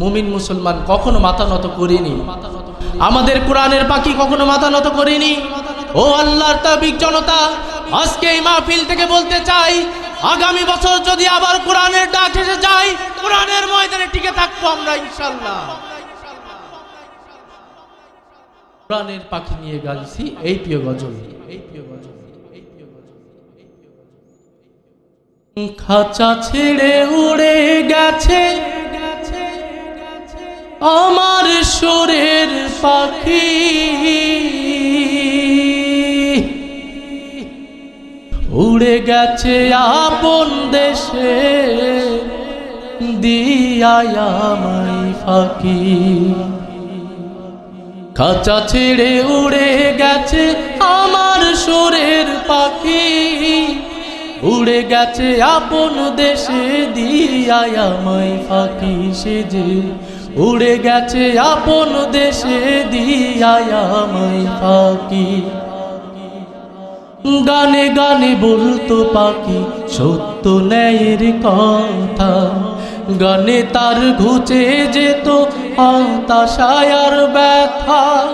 মুমিন মুসলমান কখনো মাথা নত করিনি। আমাদের কোরআনের পাখি কখনো মাথা নত করিনি। ও আল্লাহর তাবিক জনতা, আজকে এই মাহফিল থেকে বলতে চাই, আগামী বছর যদি আবার কোরআনের ডাক এসে যায়, কোরআনের ময়দানে টিকে থাকব আমরা ইনশাল্লাহ কোরআনের পাখি নিয়ে গাইছি এই প্রিয় গজল এই প্রিয় গজল। খাঁচা ছেড়ে উড়ে গেছে আমার সুরের পাখি। উড়ে গেছে আপন দেশে দিয়ামাই ফাঁকি। খাঁচা ছেড়ে উড়ে গেছে আমার সুরের পাখি। উড়ে গেছে আপন দেশে দিয়ামাই ফাঁকি সেজে উড়ে গেছে আপন দেশে দিয়ামাই ফাঁকি। গানে গানে বলতো পাখি, সত্য ন্যায়ের কথা। গানে তার ঘুচে যেত হতাশায়ার ব্যথা।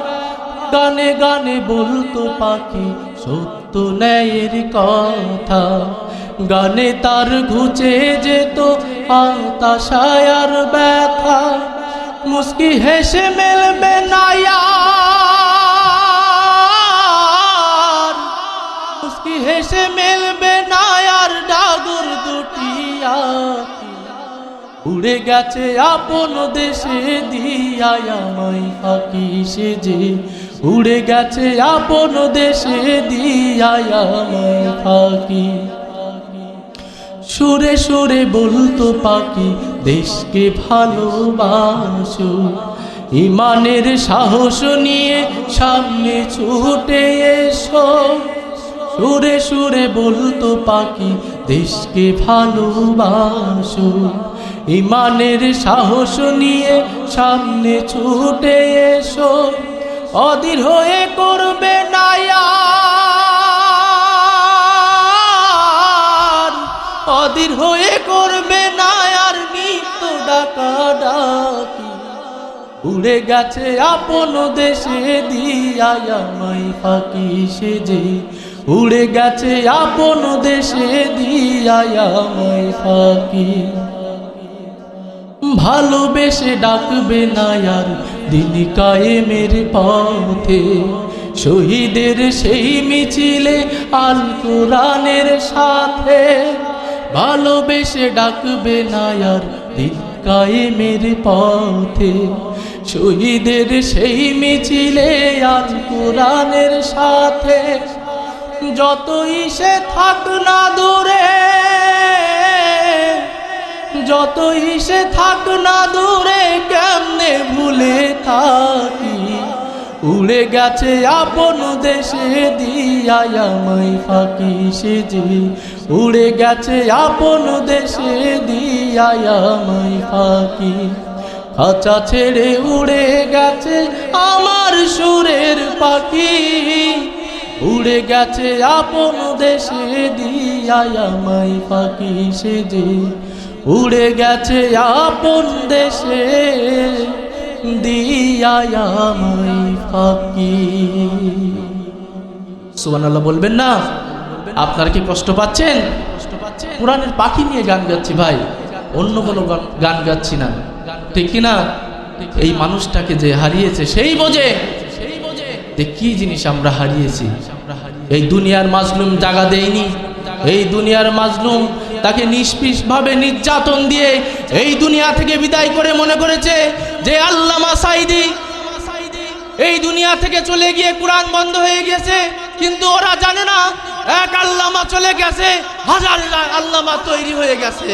গানে গানে বলতো পাখি, সত্য ন্যায়ের কথা। গানে তার ঘুচে যেত হতাশায়ার ব্যথা। মুস্কি হেসে মেলবে নায়ার মুস্কি হেসে মেলবে না আর ডাগর দুটি আঁখি। উড়ে গেছে আপন দেশে দিয়ামাই ফাঁকি সেজে। উড়ে গেছে আপন দেশে দিয়ামাই ফাঁকি। সুরে সুরে বলতো পাখি দেশকে ভালোবাসো, ইমানের সাহস নিয়ে সামনে ছুটে এসো। সুরে সুরে বলতো পাখি, দেশকে ভালোবাসো, ইমানের সাহস নিয়ে সামনে ছুটে এসো। অধীর হয়ে করবে নায়ার অধীর হয়ে করবে না ডাকা ডাকি উড়ে গেছে আপন দেশে দিয়ামাই ফাঁকি সেজে উড়ে গেছে আপন দেশে দিয়ামাই ফাঁকি। ভালোবেসে ডাকবে না আর দিন কায়েমের পথে। শহীদের সেই মিছিলে আল কোরআনের সাথে। ভালোবেসে ডাকবে না আর দিন কায়েমের পথে শহীদের সেই মিছিলে আজ কোরআনের সাথে। যতই সে থাক না দূরে, যতই সে থাক না দূরে, কেমনে ভুলে থাকি? উড়ে গেছে আপন দেশে দিয়ামাই ফাঁকি সেজে। উড়ে গেছে আপন দেশে দিয়ামাই ফাঁকি। খাঁচা ছেড়ে উড়ে গেছে আমার সুরের পাখি। উড়ে গেছে আপন দেশে দিয়ামাই ফাঁকি সেজে। উড়ে গেছে আপন দেশে সুবহানাল্লাহ, বলবেন না? আপনারা কি কষ্ট পাচ্ছেন? কোরআনের পাখি নিয়ে গান গাচ্ছি ভাই। অন্য কোনো গান- গাচ্ছি না। ঠিক না? এই মানুষটাকে যে হারিয়েছে, সেই বোঝে। সেই বোঝে যে কি জিনিস আমরা হারিয়েছি। এই দুনিয়ার মাজলুম জাগা দেয়নি। এই দুনিয়ার মাজলুম তাকে নিষ্পিসভাবে নির্যাতন দিয়ে এই দুনিয়া থেকে বিদায় করে মনে করেছে যে আল্লামা সাইদি এই দুনিয়া থেকে চলে গিয়ে কোরআন বন্ধ হয়ে গেছে কিন্তু ওরা জানে না, এক আল্লামা চলে গেছে, হাজার আল্লামা তৈরি হয়ে গেছে।